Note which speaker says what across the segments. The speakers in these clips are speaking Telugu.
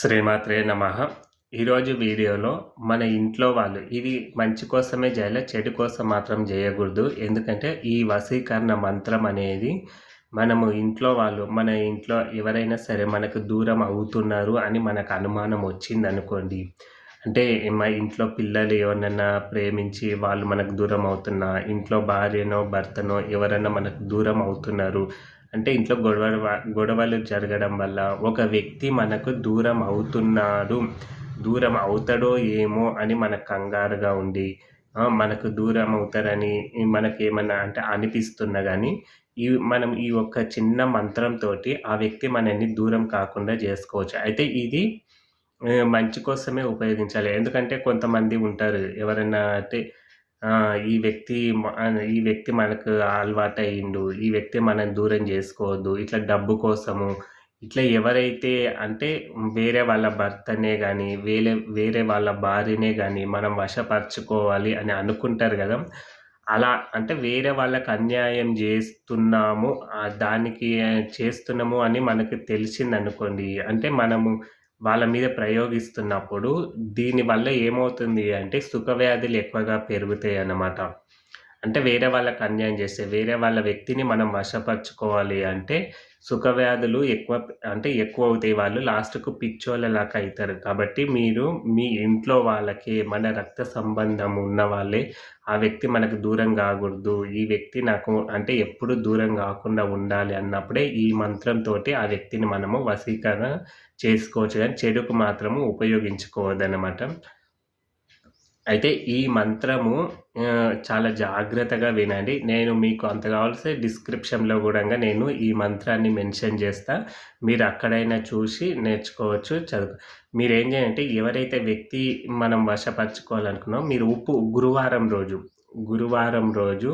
Speaker 1: శ్రీమాత్రే నమ. ఈరోజు వీడియోలో మన ఇంట్లో వాళ్ళు ఇది మంచి కోసమే చేయాలి చెడు కోసం మాత్రం చేయకూడదు. ఎందుకంటే ఈ వశీకరణ మంత్రం అనేది మనము ఇంట్లో వాళ్ళు మన ఇంట్లో ఎవరైనా సరే మనకు దూరం అవుతున్నారు అని మనకు అనుమానం వచ్చింది అనుకోండి అంటే మా ఇంట్లో పిల్లలు ఎవరినైనా ప్రేమించి వాళ్ళు మనకు దూరం అవుతున్నా ఇంట్లో భార్యనో భర్తనో ఎవరైనా మనకు దూరం అవుతున్నారు. అంటే ఇంట్లో గొడవ గొడవలు జరగడం వల్ల ఒక వ్యక్తి మనకు దూరం అవుతున్నాడు దూరం అవుతాడో ఏమో అని మనకు కంగారుగా ఉండి మనకు దూరం అవుతారని మనకి ఏమన్నా అంటే అనిపిస్తున్నా కానీ ఈ మనం ఈ ఒక్క చిన్న మంత్రంతో ఆ వ్యక్తి మనల్ని దూరం కాకుండా చేసుకోవచ్చు. అయితే ఇది మంచి కోసమే ఉపయోగించాలి. ఎందుకంటే కొంతమంది ఉంటారు ఎవరైనా అంటే ఈ వ్యక్తి ఈ వ్యక్తి మనకు అలవాటయిండు ఈ వ్యక్తి మనం దూరం చేసుకోవద్దు ఇట్లా డబ్బు కోసము ఇట్లా ఎవరైతే అంటే వేరే వాళ్ళ భర్తనే కానీ వేరే వేరే వాళ్ళ భార్యనే కానీ మనం వశపరచుకోవాలి అని అనుకుంటారు కదా. అలా అంటే వేరే వాళ్ళకి అన్యాయం చేస్తున్నాము దానికి చేస్తున్నాము అని మనకు తెలిసిందనుకోండి అంటే మనము వాళ్ళ మీద ప్రయోగిస్తున్నప్పుడు దీనివల్ల ఏమవుతుంది అంటే సుఖవ్యాధులు ఎక్కువగా పెరుగుతాయి అన్నమాట అంటే వేరే వాళ్ళకి అన్యాయం చేస్తే వేరే వాళ్ళ వ్యక్తిని మనం వశపరచుకోవాలి అంటే సుఖవ్యాధులు ఎక్కువ అంటే ఎక్కువ అవుతాయి. వాళ్ళు లాస్ట్కు పిచ్చోళ్ళలాగా అవుతారు. కాబట్టి మీరు మీ ఇంట్లో వాళ్ళకి మన రక్త సంబంధం ఉన్న వాళ్ళే ఆ వ్యక్తి మనకు దూరం కాకూడదు. ఈ వ్యక్తి నాకు అంటే ఎప్పుడు దూరం కాకుండా ఉండాలి అన్నప్పుడే ఈ మంత్రంతో ఆ వ్యక్తిని మనము వశీకరణ చేసుకోవచ్చు. కానీ చెడుకు మాత్రము ఉపయోగించుకోవద్దనమాట అయితే ఈ మంత్రము చాలా జాగ్రత్తగా వినండి. నేను మీకు అంత కావాల్సి డిస్క్రిప్షన్లో కూడా నేను ఈ మంత్రాన్ని మెన్షన్ చేస్తా. మీరు అక్కడైనా చూసి నేర్చుకోవచ్చు చదువు. మీరు ఏం చేయాలంటే ఎవరైతే వ్యక్తి మనం వశపరచుకోవాలనుకున్నాం మీరు ఉప్పు గురువారం రోజు గురువారం రోజు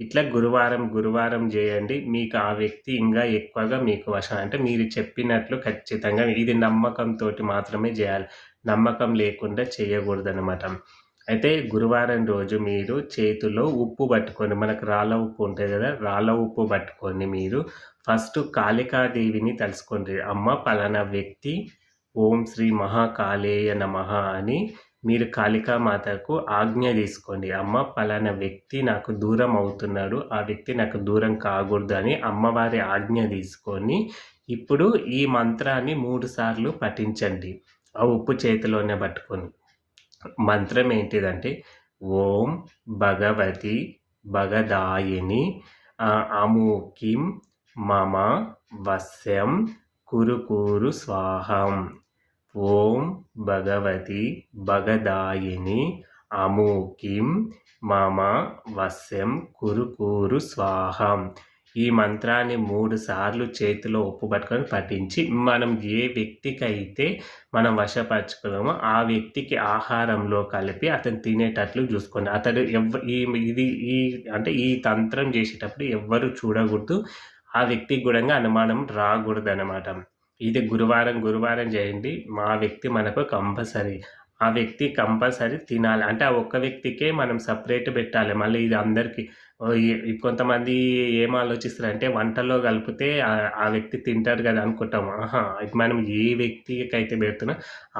Speaker 1: ఇట్లా గురువారం గురువారం చేయండి. మీకు ఆ వ్యక్తి ఇంకా ఎక్కువగా మీకు వశం. అంటే మీరు చెప్పినట్లు ఖచ్చితంగా ఇది నమ్మకంతో మాత్రమే చేయాలి. నమ్మకం లేకుండా చేయకూడదనమాట అయితే గురువారం రోజు మీరు చేతిలో ఉప్పు పట్టుకొని మనకు రాళ్ళ ఉప్పు ఉంటుంది కదా రాళ్ళ ఉప్పు పట్టుకొని మీరు ఫస్ట్ కాళికాదేవిని తెలుసుకోండి అమ్మ పలానా వ్యక్తి ఓం శ్రీ మహాకాళేయ నమ అని మీరు కాళికామాతకు ఆజ్ఞ తీసుకోండి. అమ్మ పలానా వ్యక్తి నాకు దూరం అవుతున్నాడు ఆ వ్యక్తి నాకు దూరం కాకూడదు అని అమ్మవారి ఆజ్ఞ తీసుకొని ఇప్పుడు ఈ మంత్రాన్ని మూడు సార్లు పఠించండి. ఆ ఉప్పు చేతిలోనే పట్టుకొని. మంత్రం ఏంటిదంటే ఓం భగవతి భగదాయిని అమూకిం మమ వస్యం కురుకూరు స్వాహం. ఓం భగవతి భగదాయిని అమూకిం మమ వస్యం కురుకూరు స్వాహం. ఈ మంత్రాన్ని మూడు సార్లు చేతిలో ఉప్పు పట్టుకొని పఠించి మనం ఏ వ్యక్తికి అయితే మనం వశపరచుకున్నామో ఆ వ్యక్తికి ఆహారంలో కలిపి అతను తినేటట్లు చూసుకోండి. అతడు ఎవ ఈ ఇది ఈ అంటే ఈ తంత్రం చేసేటప్పుడు ఎవ్వరు చూడకూడదు. ఆ వ్యక్తికి కూడా అనుమానం రాకూడదు అనమాట ఇది గురువారం గురువారం చేయండి. మా వ్యక్తి మనకు కంపల్సరీ. ఆ వ్యక్తి కంపల్సరీ తినాలి. అంటే ఆ ఒక్క వ్యక్తికే మనం సపరేట్ పెట్టాలి. మళ్ళీ ఇది అందరికీ కొంతమంది ఏం ఆలోచిస్తారంటే వంటలో కలిపితే ఆ వ్యక్తి తింటారు కదా అనుకుంటాం ఆహా ఇది మనం ఏ వ్యక్తికి అయితే పెడుతున్నా.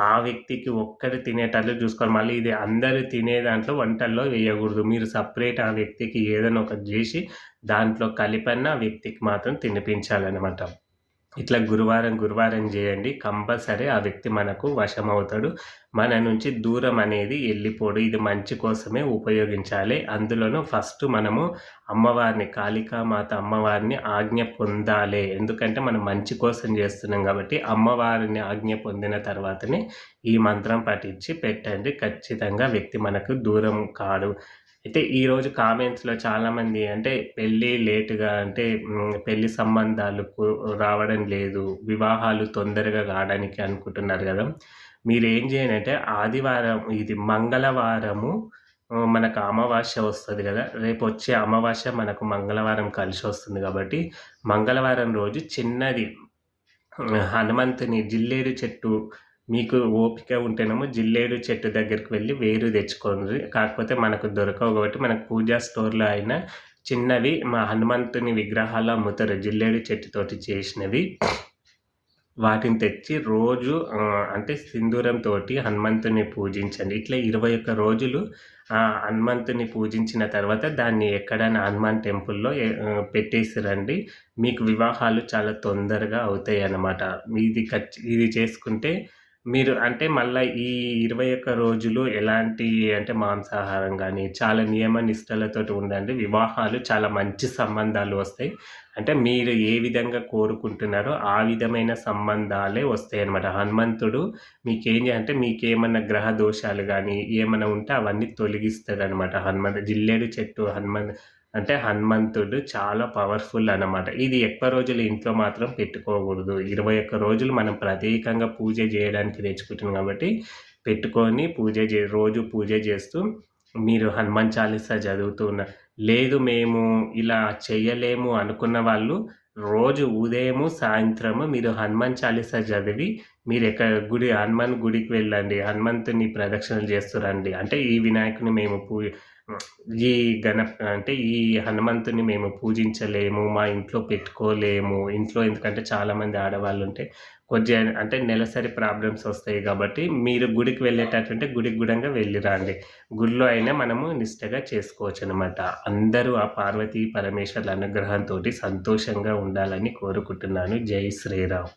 Speaker 1: ఆ వ్యక్తికి ఒక్కటి తినేటట్లు చూసుకోవాలి. మళ్ళీ ఇది అందరు తినే దాంట్లో వంటల్లో వేయకూడదు. మీరు సపరేట్ ఆ వ్యక్తికి ఏదైనా ఒకటి చేసి దాంట్లో కలిపన్న వ్యక్తికి మాత్రం తినిపించాలన్నమాట. ఇట్లా గురువారం గురువారం చేయండి. కంపల్సరీ ఆ వ్యక్తి మనకు వశమవుతాడు. మన నుంచి దూరం అనేది వెళ్ళిపోడు ఇది మంచి కోసమే ఉపయోగించాలి. అందులోనూ ఫస్ట్ మనము అమ్మవారిని కాళికామాత అమ్మవారిని ఆజ్ఞ పొందాలి. ఎందుకంటే మనం మంచి కోసం చేస్తున్నాం కాబట్టి అమ్మవారిని ఆజ్ఞ పొందిన తర్వాతనే ఈ మంత్రం పఠించి పెట్టండి. ఖచ్చితంగా వ్యక్తి మనకు దూరం కాడు. అయితే ఈరోజు కామెంట్స్లో చాలామంది అంటే పెళ్ళి లేటుగా అంటే పెళ్ళి సంబంధాలు రావడం లేదు వివాహాలు తొందరగా కావడానికి అనుకుంటున్నారు కదా. మీరు ఏం చేయండి ఆదివారం ఇది మంగళవారము మనకు అమావాస్య వస్తుంది కదా. రేపు వచ్చే అమావాస్య మనకు మంగళవారం కలిసి వస్తుంది కాబట్టి మంగళవారం రోజు చిన్నది హనుమంతుని జిల్లేరు చెట్టు మీకు ఓపిక ఉంటేనేమో జిల్లేడు చెట్టు దగ్గరికి వెళ్ళి వేరు తెచ్చుకోండి కాకపోతే మనకు దొరకవు కాబట్టి మనకు పూజా స్టోర్లో అయినా చిన్నవి మా హనుమంతుని విగ్రహాలు అమ్ముతారు జిల్లేడు చెట్టుతోటి చేసినవి వాటిని తెచ్చి రోజు అంటే సింధూరంతో హనుమంతుని పూజించండి. ఇట్లా 21 రోజులు హనుమంతుని పూజించిన తర్వాత దాన్ని ఎక్కడైనా హనుమాన్ టెంపుల్‌లో పెట్టేసిరండి పెట్టేసి రండి. మీకు వివాహాలు చాలా తొందరగా అవుతాయి అన్నమాట ఇది ఖచ్చి ఇది చేసుకుంటే మీరు అంటే మళ్ళా ఈ 21 రోజులు ఎలాంటి అంటే మాంసాహారం కానీ చాలా నియమ నిష్టలతోటి ఉండండి. వివాహాలు చాలా మంచి సంబంధాలు వస్తాయి. అంటే మీరు ఏ విధంగా కోరుకుంటున్నారో ఆ విధమైన సంబంధాలే వస్తాయి అనమాట హనుమంతుడు మీకేం అంటే మీకేమన్నా గ్రహ దోషాలు కానీ ఏమైనా ఉంటే అవన్నీ తొలగిస్తాడనమాట. హనుమంత జిల్లేడు చెట్టు హనుమంత్ అంటే హనుమంతుడు చాలా పవర్‌ఫుల్ అన్నమాట. ఇది ఎక్కువ రోజులు ఇంట్లో మాత్రం పెట్టుకోకూడదు. 21 రోజులు మనం ప్రత్యేకంగా పూజ చేయడానికి తెచ్చుకుంటున్నాం కాబట్టి పెట్టుకొని పూజ చే రోజు పూజ చేస్తూ మీరు హనుమాన్ చాలీసా చదువుతూ ఉన్న లేదు మేము ఇలా చేయలేము అనుకున్న వాళ్ళు రోజు ఉదయము, సాయంత్రము మీరు హనుమాన్ చాలీసా చదివి మీరు ఎక్కడ గుడి హనుమాన్ గుడికి వెళ్ళండి. హనుమంతుని ప్రదక్షిణలు చేస్తురండి అంటే ఈ వినాయకుని మేము పూ ఈ గణ అంటే ఈ హనుమంతుని మేము పూజించలేము. మా ఇంట్లో పెట్టుకోలేము. ఇంట్లో ఎందుకంటే చాలామంది ఆడవాళ్ళు ఉంటే కొంచెం అంటే నెలసరి ప్రాబ్లమ్స్ వస్తాయి కాబట్టి మీరు గుడికి వెళ్ళేటట్టుంటే గుడికి గుడంగా వెళ్ళి రండి. గుడిలో అయినా మనము నిష్టగా చేసుకోవచ్చు అనమాట అందరూ ఆ పార్వతీ పరమేశ్వర్ల అనుగ్రహంతో సంతోషంగా ఉండాలని కోరుకుంటున్నాను. జై శ్రీరామ్.